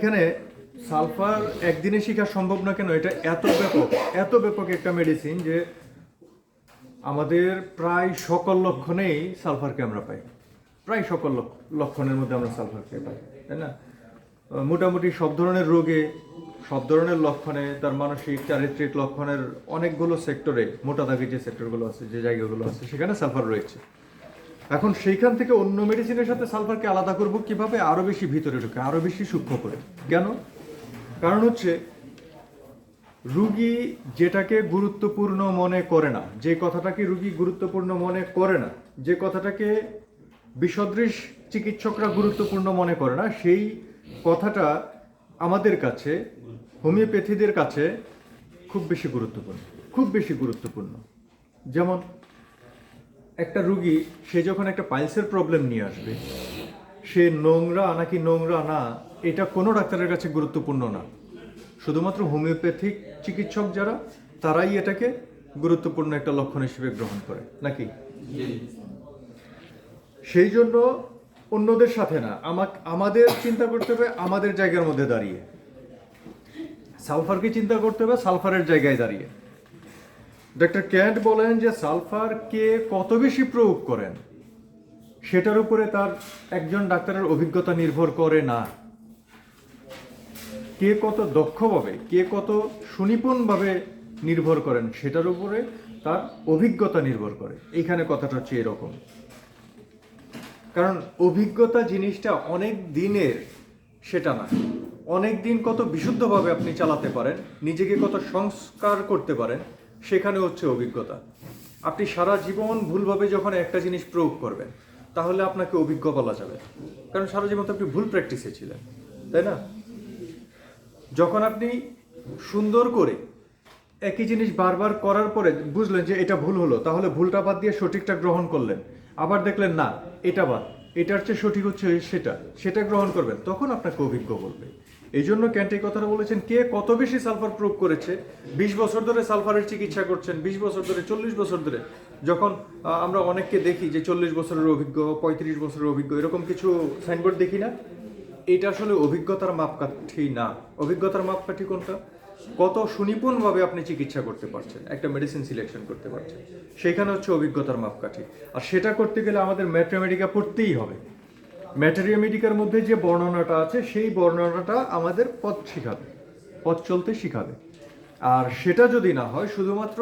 এখানে সালফার একদিনে শেখা সম্ভব না কেন? এটা এত ব্যাপক এত ব্যাপক একটা মেডিসিন যে আমাদের প্রায় সকল লক্ষণেই সালফারকে আমরা পাই। প্রায় সকল লক্ষণের মধ্যে আমরা সালফারকে পাই, তাই না? মোটামুটি সব ধরনের রোগে, সব ধরনের লক্ষণে, তার মানসিক, চারিত্রিক লক্ষণের অনেকগুলো সেক্টরে মোটা দাগের যে সেক্টরগুলো আছে, যে জায়গাগুলো আছে, সেখানে সালফার রয়েছে। এখন সেইখান থেকে অন্য মেডিসিনের সাথে সালফারকে আলাদা করব কীভাবে? আরও বেশি ভিতরে ঢুকে, আরও বেশি সূক্ষ্ম করে। কেন? কারণ হচ্ছে, রুগী যেটাকে গুরুত্বপূর্ণ মনে করে না, যে কথাটাকে রুগী গুরুত্বপূর্ণ মনে করে না, যে কথাটাকে বিসদৃশ চিকিৎসকরা গুরুত্বপূর্ণ মনে করে না, সেই কথাটা আমাদের কাছে, হোমিওপ্যাথিদের কাছে খুব বেশি গুরুত্বপূর্ণ, খুব বেশি গুরুত্বপূর্ণ। যেমন একটা রুগী সে যখন একটা পাইলসের প্রবলেম নিয়ে আসবে সে নোংরা নাকি নোংরা না এটা কোনো ডাক্তারের কাছে গুরুত্বপূর্ণ না। শুধুমাত্র হোমিওপ্যাথিক চিকিৎসক যারা তারাই এটাকে গুরুত্বপূর্ণ একটা লক্ষণ হিসেবে গ্রহণ করে নাকি? সেই জন্য অন্যদের সাথে না আমাক আমাদের চিন্তা করতে হবে আমাদের জায়গার মধ্যে দাঁড়িয়ে। সালফারকে চিন্তা করতে হবে সালফারের জায়গায় দাঁড়িয়ে। ডক্টর ক্যান্ট বলেন যে সালফার কে কত বেশি প্রয়োগ করেন? সেটার উপরে তার একজন ডাক্তারের অভিজ্ঞতা নির্ভর করে না। কে কত দক্ষভাবে, কে কত সুনিপুণভাবে নির্ভর করেন, সেটার উপরে তার অভিজ্ঞতা নির্ভর করে। এইখানে কথাটা হচ্ছে এরকম। কারণ অভিজ্ঞতা জিনিসটা অনেক দিনের সেটা না। অনেক দিন কত বিশুদ্ধভাবে আপনি চালাতে পারেন, নিজেকে কত সংস্কার করতে পারেন সেখানে হচ্ছে অভিজ্ঞতা। আপনি সারা জীবন ভুলভাবে যখন একটা জিনিস প্রয়োগ করবেন, তাহলে আপনাকে অভিজ্ঞ বলা যাবে। কারণ সারা জীবন তো আপনি ভুল প্র্যাকটিসে ছিলেন, তাই না? যখন আপনি সুন্দর করে একই জিনিস বারবার করার পরে বুঝলেন যে এটা ভুল হলো, তাহলে ভুলটা বাদ দিয়ে সঠিকটা গ্রহণ করলেন। আবার দেখলেন, না, এটা বাদ। এটার চেয়ে সঠিক হচ্ছে সেটা। সেটা গ্রহণ করবেন, তখন আপনাকে অভিজ্ঞ বলবে। এই জন্য ক্যান্টি কথাটা বলেছেন, কে কত বেশি সালফার প্রয়োগ করেছে? বিশ বছর ধরে সালফারের চিকিৎসা করছেন, বিশ বছর ধরে, চল্লিশ বছর ধরে। যখন আমরা অনেককে দেখি যে চল্লিশ বছরের অভিজ্ঞ, পঁয়ত্রিশ বছরের অভিজ্ঞ, এরকম কিছু সাইনবোর্ড দেখি না? এটা আসলে অভিজ্ঞতার মাপকাঠি না। অভিজ্ঞতার মাপকাঠি কোনটা? কত সুনিপুণভাবে আপনি চিকিৎসা করতে পারছেন, একটা মেডিসিন সিলেকশন করতে পারছেন। সেখানে হচ্ছে অভিজ্ঞতার মাপকাঠি। আর সেটা করতে গেলে আমাদের ম্যাট্রামেডিকা পড়তেই হবে। ম্যাটেরিয়ামেডিকার মধ্যে যে বর্ণনাটা আছে, সেই বর্ণনাটা আমাদের পথ শিখাবে, পথ চলতে শিখাবে। আর সেটা যদি না হয়, শুধুমাত্র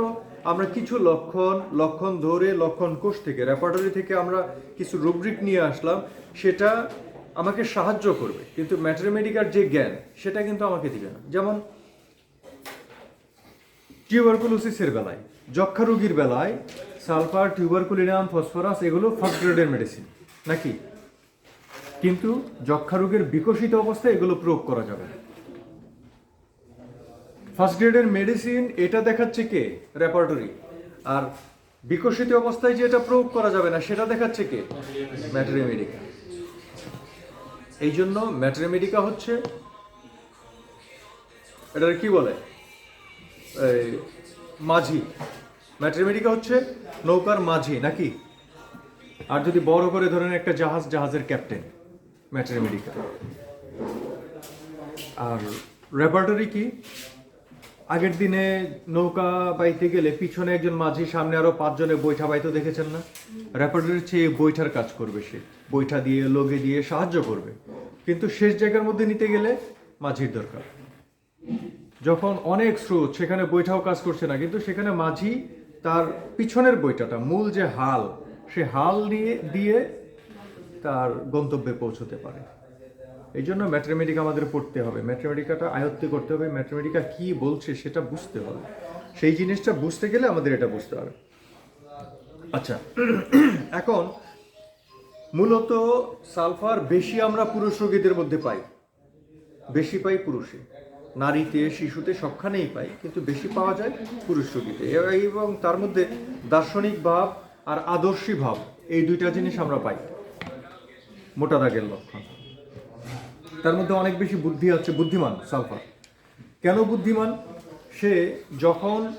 আমরা কিছু লক্ষণ লক্ষণ ধরে, লক্ষণ কোষ থেকে রেপার্টরি থেকে আমরা কিছু রুব্রিক নিয়ে আসলাম, সেটা আমাকে সাহায্য করবে। কিন্তু ম্যাটেরিয়ামেডিকার যে জ্ঞান, সেটা কিন্তু আমাকে দিবে না। যেমন টিউবারকুলোসিসের বেলায় যক্ষা রোগীর বেলায় সালফার টিউবারকুলিনাম ফসফরাস এগুলো ফার্স্ট গ্রেডের মেডিসিন নাকি? কিন্তু যক্ষা রোগের বিকশিত অবস্থায় এগুলো প্রয়োগ করা যাবে ফার্স্ট গ্রেডের মেডিসিন এটা দেখাচ্ছে কে? রেপার্টরি আর বিকশিত অবস্থায় যে এটা প্রয়োগ করা যাবে না, সেটা দেখাচ্ছে কে? ম্যাটেরিয়ামেডিকা এই জন্য ম্যাটেরিয়ামেডিকা হচ্ছে, এটার কি বলে? মাঝি। ম্যাট্রিমেডিকা হচ্ছে নৌকার মাঝি, নাকি? আর যদি বড় করে ধরেন একটা জাহাজ, জাহাজের ক্যাপ্টেন ম্যাট্রিমেডিকা আর রেপার্টরি কি? আগের দিনে নৌকা বাইতে গেলে পিছনে একজন মাঝি, সামনে আরও পাঁচজনে বৈঠা বাইতে দেখেছেন না? রেপার্টরির চেয়ে বৈঠার কাজ করবে সে। বৈঠা দিয়ে লোগে দিয়ে সাহায্য করবে। কিন্তু শেষ জায়গার মধ্যে নিতে গেলে মাঝির দরকার। যখন অনেক স্রোত, সেখানে বৈঠাও কাজ করছে না, কিন্তু সেখানে মাঝি তার পিছনের বইটাটা মূল যে হাল, সে হাল দিয়ে দিয়ে তার গন্তব্যে পৌঁছতে পারে। এই জন্য ম্যাথমেটিকা আমাদের পড়তে হবে। ম্যাথমেটিকাটা আয়ত্তে করতে হবে। ম্যাথমেটিকা কি বলছে সেটা বুঝতে হবে। সেই জিনিসটা বুঝতে গেলে আমাদের এটা বুঝতে হবে। আচ্ছা এখন মূলত সালফার বেশি আমরা পুরুষ রোগীদের মধ্যে পাই। বেশি পাই পুরুষে। নারীতে, শিশুতে সবখানেই পাই, কিন্তু বেশি পাওয়া যায় পুরুষ রোগীতে। এবং তার মধ্যে দার্শনিক ভাব আর আদর্শী ভাব, এই দুইটা জিনিস আমরা পাই। মোটা দাগের লক্ষণ। তার মধ্যে অনেক বেশি বুদ্ধি আছে, বুদ্ধিমান, সালফার। কেন বুদ্ধিমান? সে যখন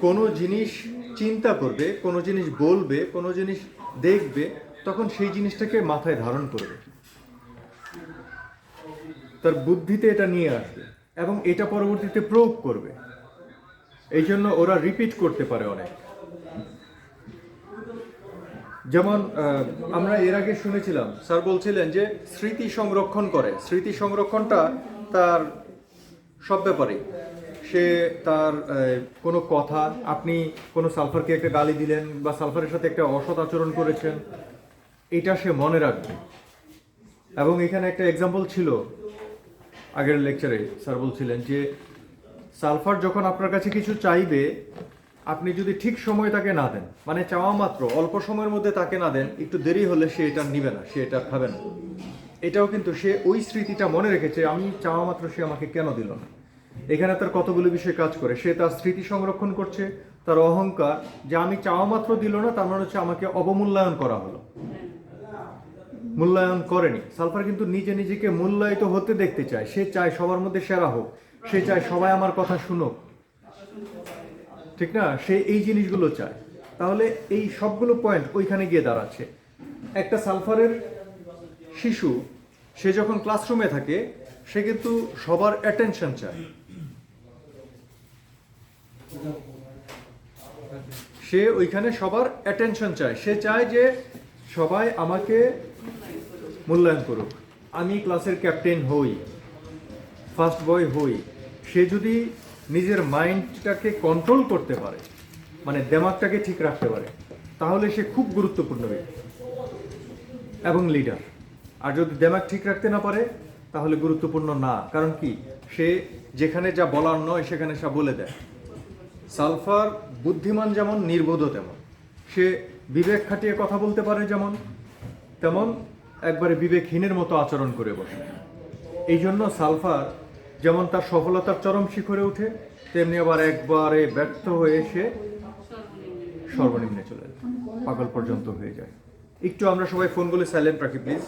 কোনো জিনিস চিন্তা করবে, কোনো জিনিস বলবে, কোনো জিনিস দেখবে, তখন সেই জিনিসটাকে মাথায় ধারণ করবে। তার বুদ্ধিতে এটা নিয়ে আসবে এবং এটা পরবর্তীতে প্রয়োগ করবে। এই জন্য ওরা রিপিট করতে পারে অনেক। যেমন আমরা এর আগে শুনেছিলাম, স্যার বলছিলেন যে স্মৃতি সংরক্ষণ করে। স্মৃতি সংরক্ষণটা তার সব ব্যাপারে। সে তার কোনো কথা, আপনি কোনো সালফারকে একটা গালি দিলেন বা সালফারের সাথে একটা অসৎ আচরণ করেছেন, এটা সে মনে রাখবে। এবং এখানে একটা এক্সাম্পল ছিল, আগের লেকচারে স্যার বলছিলেন যে সালফার যখন আপনার কাছে কিছু চাইবে আপনি যদি ঠিক সময় তাকে না দেন মানে চাওয়া মাত্র, অল্প সময়ের মধ্যে তাকে না দেন, একটু দেরি হলে সে এটা নিবে না, সে এটা খাবে না। এটাও কিন্তু সে ওই স্মৃতিটা মনে রেখেছে, আমি চাওয়া মাত্র সে আমাকে কেন দিল না। এখানে তার কতগুলো বিষয় কাজ করে, সে তার স্মৃতি সংরক্ষণ করছে, তার অহংকার, যে আমি চাওয়া মাত্র দিল না, তার মানে হচ্ছে আমাকে অবমূল্যায়ন করা হলো। মূল্যায়ন করেনি। সালফার কিন্তু নিজে নিজেকে মূল্যায়িত হতে দেখতে চায়। সে চায় সবার মধ্যে সেরা হোক, সে চায় সবাই আমার কথা শুনুক। ঠিক না? সে এই জিনিসগুলো চায়। তাহলে এই সবগুলো পয়েন্ট ওইখানে গিয়ে দাঁড়াচ্ছে। একটা সালফারের শিশু, সে যখন ক্লাসরুমে থাকে, সে কিন্তু সবার অ্যাটেনশন চায়। সে ওইখানে সবার অ্যাটেনশন চায়। সে চায় যে সবাই আমাকে মূল্যায়ন করুক। আমি ক্লাসের ক্যাপ্টেন হই ফার্স্ট বয় হই। সে যদি নিজের মাইন্ডটাকে কন্ট্রোল করতে পারে মানে দেমাগটাকে ঠিক রাখতে পারে, তাহলে সে খুব গুরুত্বপূর্ণ ব্যক্তি এবং লিডার আর যদি দেমাগ ঠিক রাখতে না পারে, তাহলে গুরুত্বপূর্ণ না। কারণ কি? সে যেখানে যা বলার নয়, সেখানে সে বলে দেয়। সালফার বুদ্ধিমান যেমন, নির্বোধ তেমন। সে বিবেক খাটিয়ে কথা বলতে পারে যেমন, তেমন একবারে বিবেকহীনের মতো আচরণ করে বসে। এই জন্য সালফার যেমন তার সফলতার চরম শিখরে উঠে তেমনি আবার একবারে ব্যর্থ হয়ে সে সর্বনিম্নে চলে যায়, পাগল পর্যন্ত হয়ে যায়। একটু আমরা সবাই ফোনগুলো সাইলেন্ট রাখি প্লিজ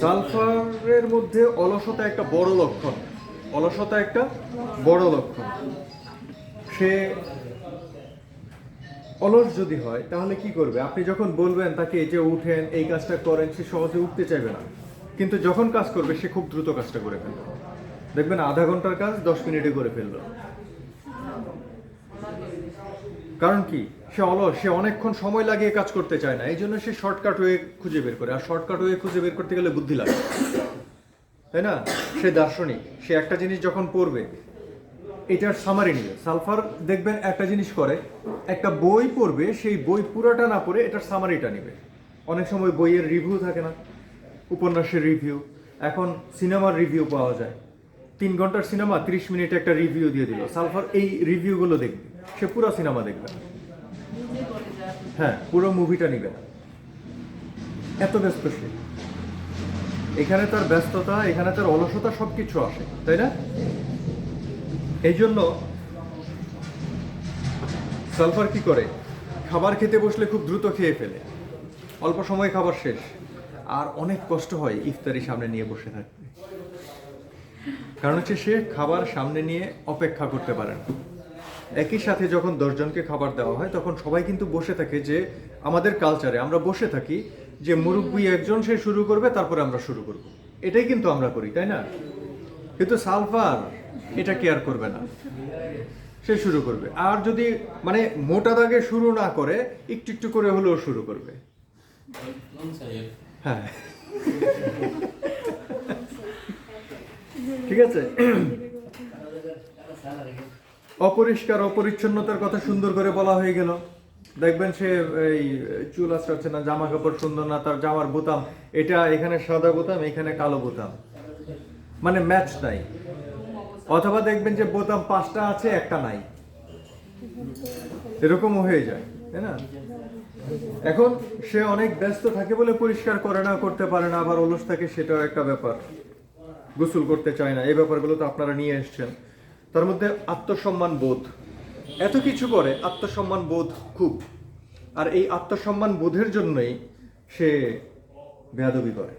সালফারের মধ্যে অলসতা একটা বড় লক্ষণ। অলসতা একটা বড় লক্ষণ। সে অলস যদি হয়, তাহলে কি করবে? আপনি যখন বলবেন তাকে এই যে উঠেন, এই কাজটা করেন, সে সহজে উঠতে চাইবে না। কিন্তু যখন কাজ করবে, সে খুব দ্রুত কাজটা করে ফেলবে। দেখবেন আধা ঘণ্টার কাজ দশ মিনিটে করে ফেলল। কারণ কি? সে অলস, সে অনেকক্ষণ সময় লাগিয়ে কাজ করতে চায় না। এই জন্য সে শর্টকাট ওয়ে খুঁজে বের করে। আর শর্টকাট ওয়ে খুঁজে বের করতে গেলে বুদ্ধি লাগে। তাই না? সে দার্শনিক। সে একটা জিনিস যখন পড়বে এটার সামারি নিবে। সালফার দেখবেন একটা জিনিস করে, একটা বই পড়বে, সেই বই পুরোটা না পড়ে এটার সামারিটা নিবে। অনেক সময় বইয়ের রিভিউ থাকে না, উপন্যাসের রিভিউ এখন সিনেমার রিভিউ পাওয়া যায়। তিন ঘণ্টার সিনেমা ত্রিশ মিনিটে একটা রিভিউ দিয়ে দিল। সালফার এই রিভিউগুলো দেখবে, সে পুরো সিনেমা দেখবে হ্যাঁ পুরো মুভিটা নিবে না। এত ব্যস্ত সে। এখানে তার ব্যস্ততা, এখানে তার অলসতা সব কিছু আসে, তাই না? এই জন্য সালফার কি করে? খাবার খেতে বসলে খুব দ্রুত খেয়ে ফেলে। অল্প সময় খাবার শেষ। আর অনেক কষ্ট হয় ইফতারি সামনে নিয়ে বসে থাকতে। কারণ হচ্ছে সে খাবার সামনে নিয়ে অপেক্ষা করতে পারে না। একই সাথে যখন দশজনকে খাবার দেওয়া হয়, তখন সবাই কিন্তু বসে থাকে যে আমাদের কালচারে আমরা বসে থাকি যে মুরব্বী একজন সে শুরু করবে, তারপরে আমরা শুরু করব। এটাই কিন্তু আমরা করি, তাই না? কিন্তু সালফার এটা কেয়ার করবে না। সে শুরু করবে। আর যদি মানে মোটা দাগে শুরু না করে, একটু একটু করে হলেও শুরু করবে। হ্যাঁ। ঠিক আছে? অপরিষ্কার, অপরিচ্ছন্নতার কথা সুন্দর করে বলা হয়ে গেল। দেখবেন সে এই চুল আশ্রাচ্ছে না, জামা কাপড় সুন্দর না, তার জামার বোতাম, এটা এখানে সাদা বোতাম, এখানে কালো বোতাম। মানে ম্যাচ নাই। অথবা দেখবেন যে বোতাম পাঁচটা আছে, একটা নাই। এরকমও হয়ে যায়, তাই না? এখন সে অনেক ব্যস্ত থাকে বলে পরিষ্কার করে না, করতে পারে না, আবার অলস থাকে, সেটাও একটা ব্যাপার। গোসল করতে চায় না, এই ব্যাপারগুলো তো আপনারা নিয়ে এসছেন। তার মধ্যে আত্মসম্মান বোধ। এত কিছু করে আত্মসম্মান বোধ খুব। আর এই আত্মসম্মান বোধের জন্যই সে বেয়াদবি করে।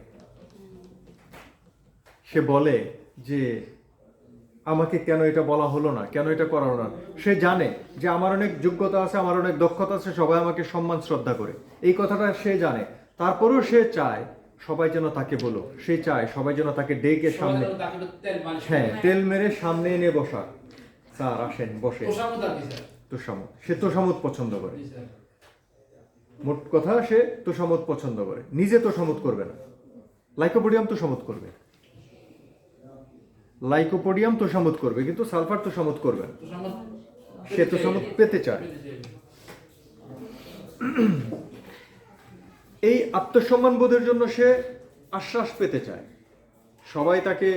সে বলে যে আমাকে কেন এটা বলা হলো না? কেন এটা করা হলো না? সে জানে যে আমার অনেক যোগ্যতা আছে আমার অনেক দক্ষতা আছে সবাই আমাকে সম্মান শ্রদ্ধা করে। এই কথাটা সে জানে। তারপরেও সে চায় সবাই যেন তাকে বলো সে চায় সবাই যেন তাকে ডেকে সামনে হ্যাঁ তেল মেরে সামনে এনে বসা। স্যার আসেন বসে? তোষামত সে তোষামত পছন্দ করে। মোট কথা সে তোষামত পছন্দ করে। নিজে তোষামত করবে না। লাইকোপোডিয়াম তোষামত করবে। লাইকোপোডিয়াম তো তোষামত করবে কিন্তু সালফার তো তোষামত করবে সে পেতে চায় পেতে চায়। এই আত্মসম্মান বোধের জন্য সে আশ্বাস পেতে চায়। সবাই তাকে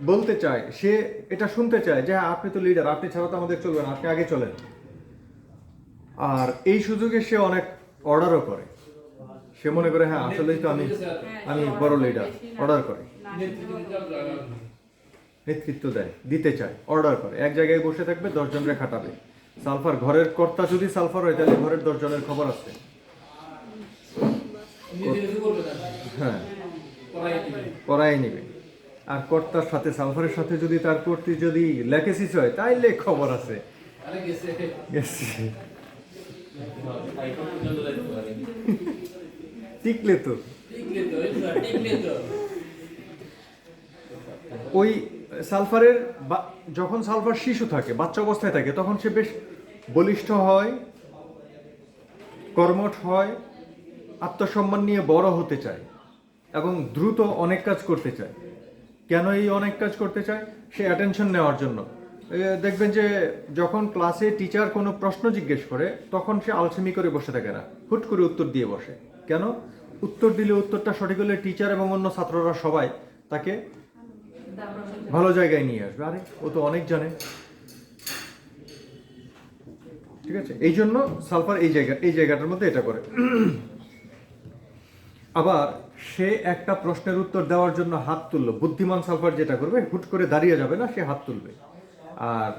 বলতে চায় সে এটা শুনতে চায় যে হ্যাঁ, আপনি তো লিডার আপনি ছাড়া তো আমাদের চলবে না আপনি আগে চলেন। আর এই সুযোগে সে অনেক অর্ডারও করে। সে মনে করে হ্যাঁ আসলেই তো আমি আমি বড় লিডার অর্ডার করে। নেতৃত্ব দেয় দিতে চায় অর্ডার করে। এক জায়গায় বসে থাকবে দশজনরে খাটাবে। সালফার ঘরের কর্তা যদি সালফার হয় তাহলে ঘরের দশজনের খবর আছে। হ্যাঁ। করাই নেবে। আর কর্তার সাথে সালফারের সাথে যদি তার প্রতি যদি লেকেসিস হয় তাইলে খবর আছে। টিকলে তো। ওই সালফারের যখন সালফার শিশু থাকে, বাচ্চা অবস্থায় থাকে, তখন সে বেশ বলিষ্ঠ হয়, কর্মঠ হয়, আত্মসম্মান নিয়ে বড় হতে চায় এবং দ্রুত অনেক কাজ করতে চায়। কেন এই অনেক কাজ করতে চায়? সে অ্যাটেনশন নেওয়ার জন্য। দেখবেন যে যখন ক্লাসে টিচার কোনো প্রশ্ন জিজ্ঞেস করে, তখন সে আলসেমি করে বসে থাকে না। হুট করে উত্তর দিয়ে বসে। কেন? উত্তর দিলে উত্তরটা সঠিক হলে টিচার এবং অন্য ছাত্ররা সবাই তাকে ভালো জায়গায় নিয়ে আসবে। আরে, ও তো অনেক জানে। ঠিক আছে? এই জন্য সালফার এই জায়গা এই জায়গাটার মধ্যে এটা করে। আবার সে একটা প্রশ্নের উত্তর দেওয়ার জন্য হাত তুললো। বুদ্ধিমান সালফার যেটা করবে, হুট করে দাঁড়িয়ে যাবে না, সে হাত তুলবে। আর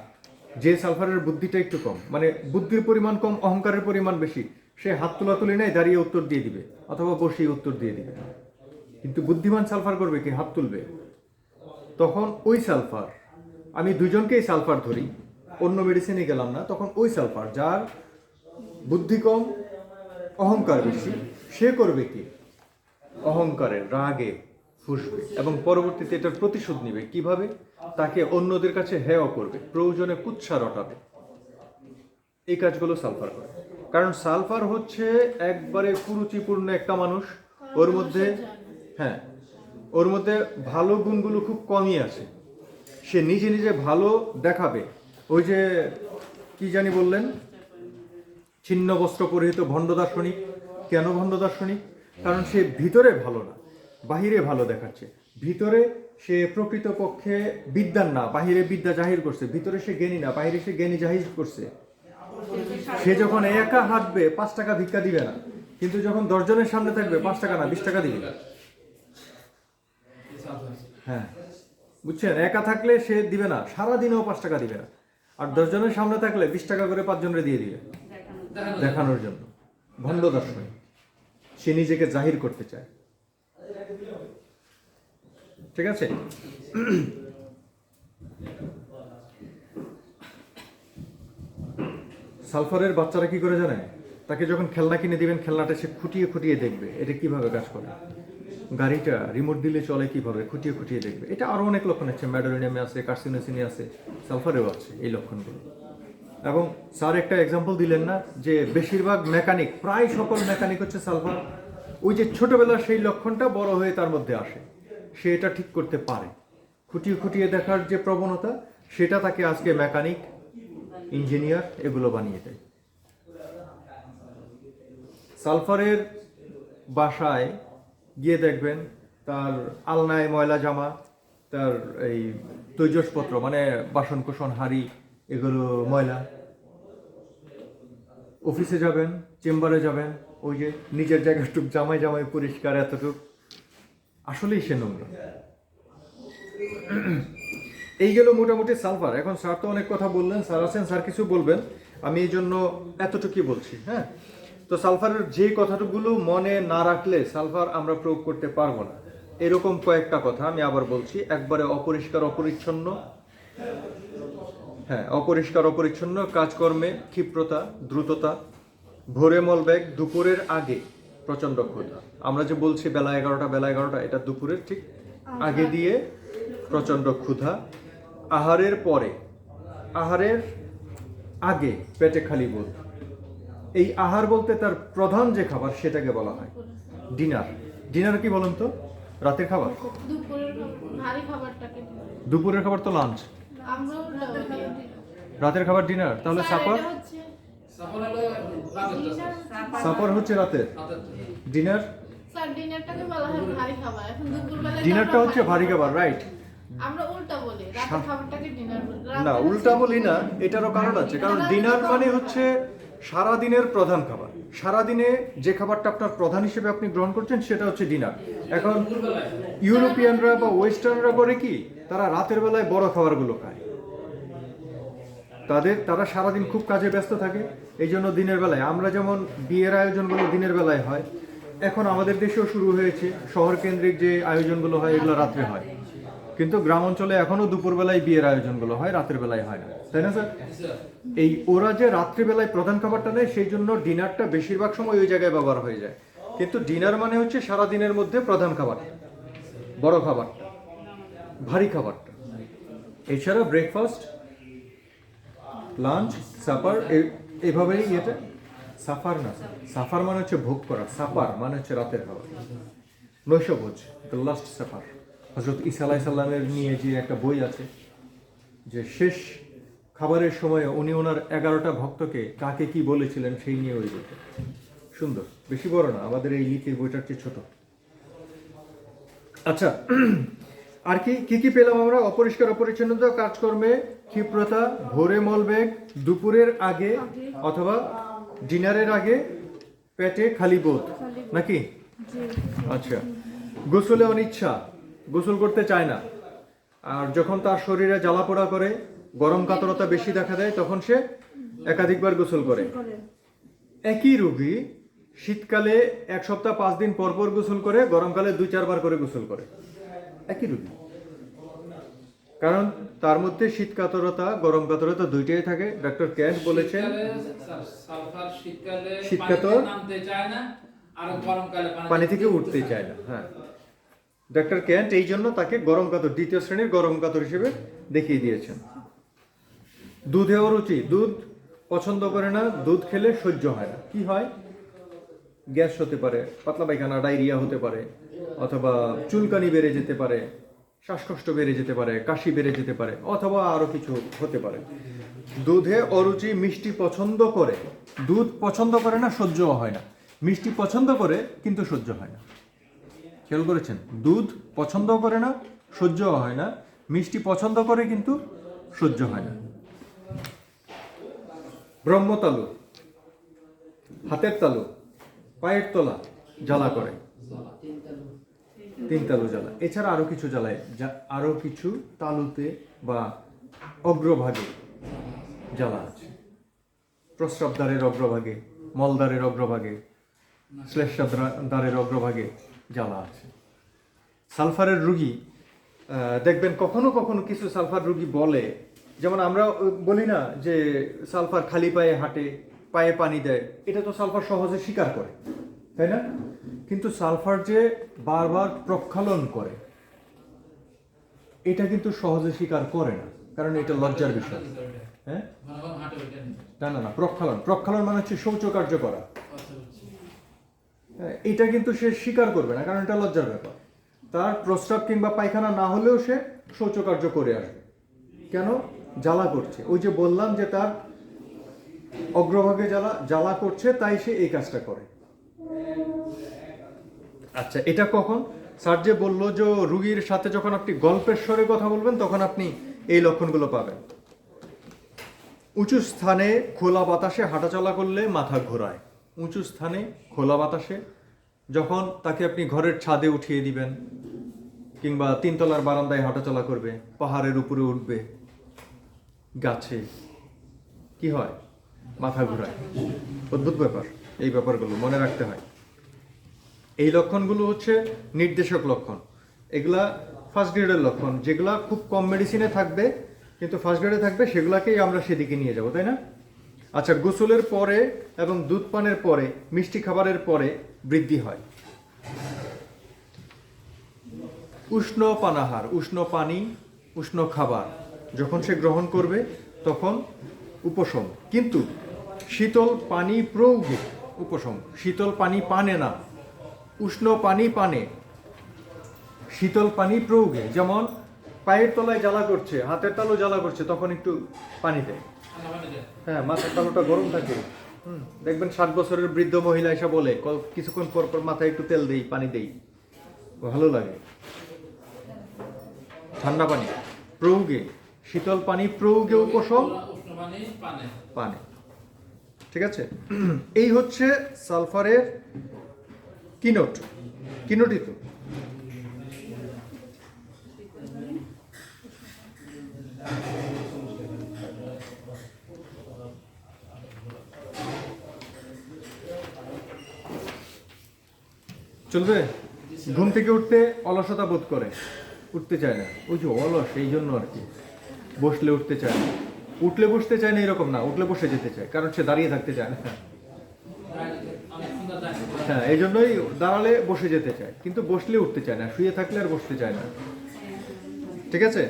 যে সালফারের বুদ্ধিটা একটু কম মানে বুদ্ধির পরিমাণ কম, অহংকারের পরিমাণ বেশি, সে হাত তোলা তুলে নেয়, দাঁড়িয়ে উত্তর দিয়ে দিবে, অথবা বসিয়ে উত্তর দিয়ে দিবে। কিন্তু বুদ্ধিমান সালফার করবে কি? হাত তুলবে। তখন ওই সালফার, আমি দুজনকেই সালফার ধরি, অন্য মেডিসিনে গেলাম না, তখন ওই সালফার, যার বুদ্ধি কম, অহংকার বেশি, সে করবে কি? অহংকারের রাগে ফুসবে এবং পরবর্তীতে এটার প্রতিশোধ নিবে। কীভাবে? তাকে অন্যদের কাছে হেয় করবে, প্রয়োজনে কুৎসা রটাবে। এই কাজগুলো সালফার করে। কারণ সালফার হচ্ছে একবারে কুরুচিপূর্ণ একটা মানুষ, ওর মধ্যে হ্যাঁ ওর মধ্যে ভালো গুণগুলো খুব কমই আছে। সে নিজে নিজে ভালো দেখাবে। ওই যে, কি জানি বললেন? ছিন্ন বস্ত্র পরিহিত ভণ্ড দার্শনিক। কেন ভণ্ড দার্শনিক? কারণ সে ভিতরে ভালো না, বাহিরে ভালো দেখাচ্ছে। ভিতরে সে প্রকৃতপক্ষে বিদ্যার না, বাহিরে বিদ্যা জাহির করছে। ভিতরে সে জ্ঞানী না, বাহিরে সে জ্ঞানী জাহির করছে। সে যখন একা হাঁটবে, পাঁচ টাকা ভিক্ষা দিবে না। কিন্তু যখন দশজনের সামনে থাকবে, পাঁচ টাকা না, বিশ টাকা দিবে হ্যাঁ। বুঝছেন? একা থাকলে সে দিবে না। সারা দিনেও পাঁচ টাকা দিবে না। আর দশজনের সামনে থাকলে বিশ টাকা করে পাঁচজনের দিয়ে দিবে। দেখানোর জন্য। ভণ্ড দার্শনিক সে নিজেকে জাহির করতে চায়। ঠিক আছে? সালফারের বাচ্চারা কি করে জানে? তাকে যখন খেলনা কিনে দিবেন, খেলনাটা সে খুঁটিয়ে খুঁটিয়ে দেখবে। এটা কীভাবে কাজ করে? গাড়িটা রিমোট দিলে চলে কীভাবে? খুঁটিয়ে খুঁটিয়ে দেখবে। এটা আরও অনেক লক্ষণ আছে। ম্যাডোরিনিয়ামে আছে, কার্সিনোসিনে আছে, সালফারেও আছে এই লক্ষণগুলো। এবং স্যার একটা এক্সাম্পল দিলেন না যে বেশিরভাগ মেকানিক প্রায় সকল মেকানিক হচ্ছে সালফার। ওই যে ছোটবেলার সেই লক্ষণটা বড় হয়ে তার মধ্যে আসে। সে এটা ঠিক করতে পারে। খুঁটিয়ে খুঁটিয়ে দেখার যে প্রবণতা, সেটা তাকে আজকে মেকানিক ইঞ্জিনিয়ার এগুলো বানিয়ে দেয়। সালফারের বাসায় গিয়ে দেখবেন তার আলনায় ময়লা জামা, তার এই তৈজসপত্র মানে বাসন কোসন হাড়ি, এগুলো ময়লা। অফিসে যাবেন, চেম্বারে যাবেন, ওই যে নিজের জায়গাটুক, জামাই জামাই পরিষ্কার এতটুক। আসলেই সে নোংরা। এই গেল মোটামুটি সালফার। এখন স্যার তো অনেক কথা বললেন, স্যার আছেন, স্যার কিছু বলবেন। আমি এই জন্য এতটুকুই বলছি হ্যাঁ? তো সালফারের যে কথাগুলো মনে না রাখলে সালফার আমরা প্রয়োগ করতে পারব না। এরকম কয়েকটা কথা আমি আবার বলছি। একবারে অপরিষ্কার অপরিচ্ছন্ন। হ্যাঁ অপরিষ্কার অপরিচ্ছন্ন কাজকর্মে ক্ষিপ্রতা দ্রুততা ভোরে মলব্যাগ দুপুরের আগে প্রচণ্ড ক্ষুধা। আমরা যে বলছি বেলা এগারোটা বেলা এগারোটা এটা দুপুরের ঠিক আগে দিয়ে প্রচণ্ড ক্ষুধা। আহারের পরে আহারের আগে পেটে খালি বোধ। এই আহার বলতে তার প্রধান যে খাবার সেটাকে বলা হয় ডিনার। ডিনার কি বলুন তো? রাতের খাবার? দুপুরের খাবার- তো লাঞ্চ। রাতের খাবার ডিনার। তাহলে সাপার। সাপার হচ্ছে রাতের। ডিনার? ডিনারটা হচ্ছে ভারী খাবার রাইট না উল্টা বলি না এটারও কারণ আছে। কারণ ডিনার মানে হচ্ছে সারা দিনের প্রধান খাবার। সারা দিনে যে খাবারটা আপনার প্রধান হিসেবে আপনি গ্রহণ করছেন, সেটা হচ্ছে ডিনার। এখন ইউরোপিয়ানরা বা ওয়েস্টার্নরা করে কি, তারা রাতের বেলায় বড় খাবারগুলো খায়। তাদের, তারা সারাদিন খুব কাজে ব্যস্ত থাকে এই জন্য দিনের বেলায়। আমরা যেমন বিয়ের আয়োজনগুলো দিনের বেলায় হয়, এখন আমাদের দেশেও শুরু হয়েছে শহর কেন্দ্রিক যে আয়োজনগুলো হয়, এগুলো রাত্রে হয়। কিন্তু গ্রাম অঞ্চলে এখনও দুপুরবেলায় বিয়ের আয়োজনগুলো হয়, রাতের বেলায় হয় না। তাই না, স্যার? এই ওরা যে রাত্রিবেলায় প্রধান খাবারটা নেয়, সেই জন্য ডিনারটা বেশিরভাগ সময় ওই জায়গায় ব্যবহার হয়ে যায়। কিন্তু ডিনার মানে হচ্ছে সারা দিনের মধ্যে প্রধান খাবার, বড় খাবারটা, ভারী খাবারটা। এছাড়া ব্রেকফাস্ট লাঞ্চ সাপার এভাবেই এটা সাফার না, সাফার মানে হচ্ছে ভোগ করা সাপার মানে হচ্ছে রাতের খাবার। নৈশভোজ দ্য লাস্ট সাফার হজরত ইসা আলাহ সাল্লামের নিয়ে যে একটা বই আছে যে শেষ খাবারের সময় উনি ওনার এগারোটা ভক্তকে কাকে কি বলেছিলেন সেই নিয়ে ওই বইটা। সুন্দর বেশি বড় না আমাদের এই লিখির বইটার চেয়ে ছোট। আচ্ছা আর কি কি কি পেলাম আমরা? অপরিষ্কার অপরিচ্ছন্নতা কাজকর্মে ক্ষিপ্রতা ভোরে মলবেগ দুপুরের আগে অথবা ডিনারের আগে পেটে খালি বোধ নাকি? আচ্ছা গোসলে অনিচ্ছা গোসল করতে চায় না। আর যখন তার শরীরে জ্বালা পোড়া করে গরম কাতরতা বেশি দেখা দেয় তখন সে একাধিকবার গোসল করে। একই রোগী শীতকালে এক সপ্তাহ পাঁচ দিন পর পর গোসল করে গরমকালে দুই চারবার করে গোসল করে। একই রোগী। কারণ তার মধ্যে শীত কাতরতা গরম কাতরতা দুইটাই থাকে। ডক্টর ক্যান্ট বলেছেন শীতকাতর? পানি থেকে উঠতে চায় না হ্যাঁ। ডক্টর ক্যান্ট এই জন্য তাকে গরম কাতর, দ্বিতীয় শ্রেণির গরম কাতর হিসেবে দেখিয়ে দিয়েছেন। দুধেও রুচি দুধ পছন্দ করে না, দুধ খেলে সহ্য হয় না। কি হয়? গ্যাস হতে পারে, পাতলা পায়খানা, ডায়রিয়া হতে পারে, অথবা চুলকানি বেড়ে যেতে পারে, শ্বাসকষ্ট বেড়ে যেতে পারে, কাশি বেড়ে যেতে পারে, অথবা আরও কিছু হতে পারে। দুধে অরুচি, মিষ্টি পছন্দ করে, দুধ পছন্দ করে না, সহ্যও হয় না। মিষ্টি পছন্দ করে, কিন্তু সহ্য হয় না। খেয়াল করেছেন? দুধ পছন্দ করে না, সহ্যও হয় না। মিষ্টি পছন্দ করে কিন্তু সহ্য হয় না। ব্রহ্মতালু হাতের তালু, পায়ের তলা জ্বালা করে। তিন তালু জ্বালা। এছাড়া আরও কিছু জ্বালায়, যা আরও কিছু তালুতে বা অগ্রভাগে জ্বালা আছে। প্রস্রাবদ্বারের অগ্রভাগে, মলদ্বারের অগ্রভাগে, শ্লেষদ্বারের অগ্রভাগে জ্বালা আছে। সালফারের রুগী দেখবেন কখনো কখনো কিছু সালফার রুগী বলে, যেমন আমরা বলি না যে সালফার খালি পায়ে হাঁটে, পায়ে পানি দেয়, এটা তো সালফার সহজে স্বীকার করে, তাই না? কিন্তু সালফার যে বারবার প্রক্ষালন করে, এটা কিন্তু সহজে স্বীকার করে না, কারণ এটা লজ্জার বিষয়। হ্যাঁ। না না না, প্রক্ষালন। প্রক্ষালন মানে হচ্ছে শৌচকার্য করা। এটা কিন্তু সে স্বীকার করবে না, কারণ এটা লজ্জার ব্যাপার। তার প্রস্রাব কিংবা পায়খানা না হলেও সে শৌচকার্য করে আসবে। কেন? জ্বালা করছে। ওই যে বললাম যে তার অগ্রভাগে জ্বালা জ্বালা করছে, তাই সে এই কাজটা করে। আচ্ছা এটা কখন? স্যার যে বলল যে রুগীর সাথে যখন আপনি গল্পের স্বরে কথা বলবেন, তখন আপনি এই লক্ষণগুলো পাবেন। উঁচু স্থানে খোলা বাতাসে হাঁটাচলা করলে মাথা ঘোরায়। উঁচু স্থানে খোলা বাতাসে, যখন তাকে আপনি ঘরের ছাদে উঠিয়ে দিবেন, কিংবা তিনতলার বারান্দায় হাঁটাচলা করবে, পাহাড়ের উপরে উঠবে, গাছে, কি হয়? মাথা ঘোরায়। অদ্ভুত ব্যাপার, এই ব্যাপারগুলো মনে রাখতে হয়। এই লক্ষণগুলো হচ্ছে নির্দেশক লক্ষণ। এগুলা ফার্স্ট গ্রেডের লক্ষণ, যেগুলা খুব কম মেডিসিনে থাকবে, কিন্তু ফার্স্ট গ্রেডে থাকবে, সেগুলাকেই আমরা সেদিকে নিয়ে যাব, তাই না? আচ্ছা গোসলের পরে এবং দুধ পানের পরে, মিষ্টি খাবারের পরে বৃদ্ধি হয়। উষ্ণ পানাহার, উষ্ণ পানি, উষ্ণ খাবার। যখন সে গ্রহণ করবে, তখন উপশম। কিন্তু শীতল পানি প্রৌগে উপশম। শীতল পানি পানে না। উষ্ণ পানি পানে। শীতল পানি প্রৌগে যেমন পায়ের তলায় জ্বালা করছে, হাতের তালু জ্বালা করছে, তখন একটু পানি দেয়। হ্যাঁ মাথার তালুটা গরম থাকে। দেখবেন ষাট বছরের বৃদ্ধ মহিলা এসে বলে "ক- কিছুক্ষণ পর পর মাথায় একটু তেল দেই, পানি দেই। ভালো লাগে। ঠান্ডা পানি। প্রৌগে। শীতল পানি, প্রৌগে উপশম? পানি। ঠিক আছে? এই হচ্ছে সালফারের কিনোট। কিনোটিত চলবে? ঘুম থেকে উঠতে অলসতা বোধ করে। উঠতে চায় না। ওই যে অলস, এই জন্য আর কি। বসলে উঠতে চায় না। উঠলে বসতে চায় না এরকম না, উঠলে বসে যেতে চায়, কারণ সে দাঁড়িয়ে থাকতে চায় না। হ্যাঁ এই জন্যই দাঁড়ালে বসে যেতে চায়, কিন্তু বসলে উঠতে চায় না, শুয়ে থাকলে আর বসতে চায় না। ঠিক আছে?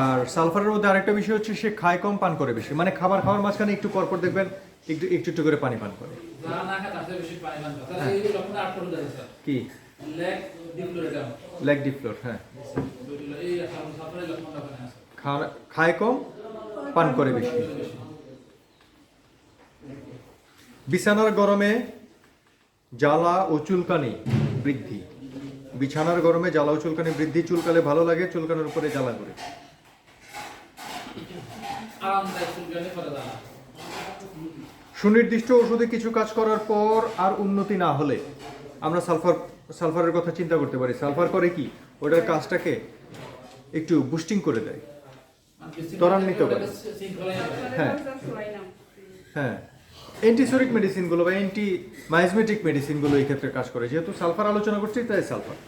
আর সালফারের মধ্যে আরেকটা বিষয় হচ্ছে সে খায় কম, পান করে বেশি। মানে খাবার খাওয়ার মাঝখানে একটু পরপর দেখবেন একটু একটু একটু করে পানি পান করে। হ্যাঁ। কি? লেগ ডিপ্লোর হ্যাঁ। খায় কম পান করে বেশি। বিছানার গরমে জ্বালা ও চুলকানি বৃদ্ধি। বিছানার গরমে জ্বালা ও চুলকানি বৃদ্ধি চুলকালে ভালো লাগে চুলকানোর উপরে জ্বালা করে আরামদায়ক চুলকানি করে দাঁড়া সুনির্দিষ্ট ওষুধে কিছু কাজ করার পর আর উন্নতি না হলে আমরা সালফার, সালফারের কথা চিন্তা করতে পারি। সালফার করে কি? ওটার কাজটাকে একটু বুস্টিং করে দেয়। ত্বরান্বিত করে। হ্যাঁ। হ্যাঁ। অ্যান্টিসোরিক মেডিসিনগুলো বা অ্যান্টি মাইজমেটিক মেডিসিনগুলো এই ক্ষেত্রে কাজ করে। যেহেতু সালফার আলোচনা করছি, তাই সালফার।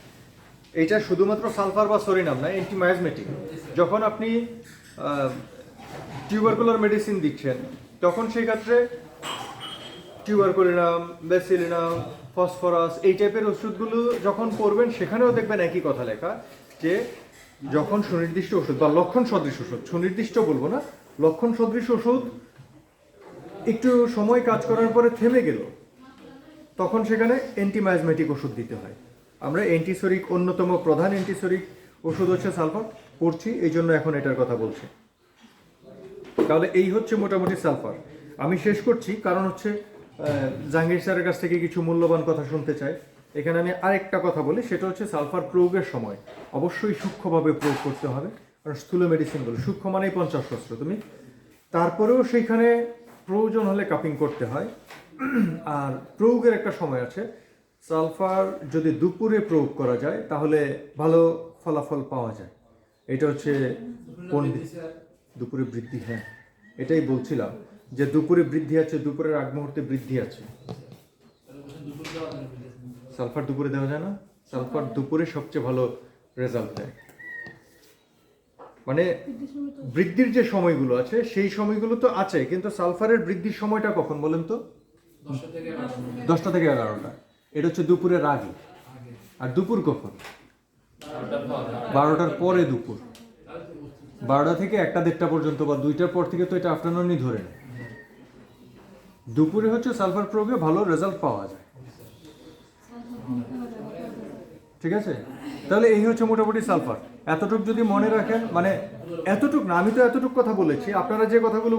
এইটা শুধুমাত্র সালফার বা সরিনাম না অ্যান্টি মাইজমেটিক যখন আপনি টিউবারকুলার মেডিসিন দিচ্ছেন তখন সেই ক্ষেত্রে টিউবারকুলিনাম বেসিলিনাম ফসফরাস এই টাইপের ওষুধগুলো যখন পড়বেন, সেখানেও দেখবেন একই কথা লেখা যে যখন সুনির্দিষ্ট ওষুধ বা লক্ষণ সদৃশ ওষুধ, সুনির্দিষ্ট বলব না, লক্ষণ সদৃশ ওষুধ একটু সময় কাজ করার পরে থেমে গেল, তখন সেখানে অ্যান্টিমাইজমেটিক ওষুধ দিতে হয়। আমরা অ্যান্টিসরিক অন্যতম প্রধান অ্যান্টিসরিক ওষুধ হচ্ছে সালফার, পড়ছি, এই জন্য এখন এটার কথা বলছি। তাহলে এই হচ্ছে মোটামুটি সালফার আমি শেষ করছি কারণ হচ্ছে জাহাঙ্গীর স্যারের কাছ থেকে কিছু মূল্যবান কথা শুনতে চাই। এখানে আমি আরেকটা কথা বলি সেটা হচ্ছে সালফার প্রয়োগের সময় অবশ্যই সূক্ষ্মভাবে প্রয়োগ করতে হবে। কারণ স্থূল মেডিসিনগুলো সূক্ষ্ম মানেই পঞ্চাশ শস্ত্র তুমি। তারপরেও সেইখানে প্রয়োজন হলে কাপিং করতে হয়। আর প্রয়োগের একটা সময় আছে। সালফার যদি দুপুরে প্রয়োগ করা যায় তাহলে ভালো ফলাফল পাওয়া যায়। এটা হচ্ছে পণ্ডিত দুপুরে বৃদ্ধি হ্যাঁ। এটাই বলছিলাম যে দুপুরে বৃদ্ধি আছে দুপুরের আগ মুহূর্তে বৃদ্ধি আছে। সালফার দুপুরে দেওয়া যায় না? সালফার দুপুরে সবচেয়ে ভালো রেজাল্ট দেয়। মানে বৃদ্ধির যে সময়গুলো আছে সেই সময়গুলো তো আছে কিন্তু সালফারের বৃদ্ধির সময়টা কখন বলেন তো? দশটা থেকে এগারোটা। এটা হচ্ছে দুপুরের আগে। আর দুপুর কখন? বারোটার পরে দুপুর। বারোটা থেকে একটা দেড়টা পর্যন্ত বা দুইটার পর থেকে তো এটা আফটারনুনই ধরে নেয়। দুপুরে হচ্ছে সালফার প্রয়োগে ভালো রেজাল্ট পাওয়া যায়। ঠিক আছে? তাহলে এই হচ্ছে মোটামুটি সালফার এতটুক যদি মনে রাখেন মানে এতটুক না, আমি তো এতটুক কথা বলেছি, আপনারা যে কথাগুলো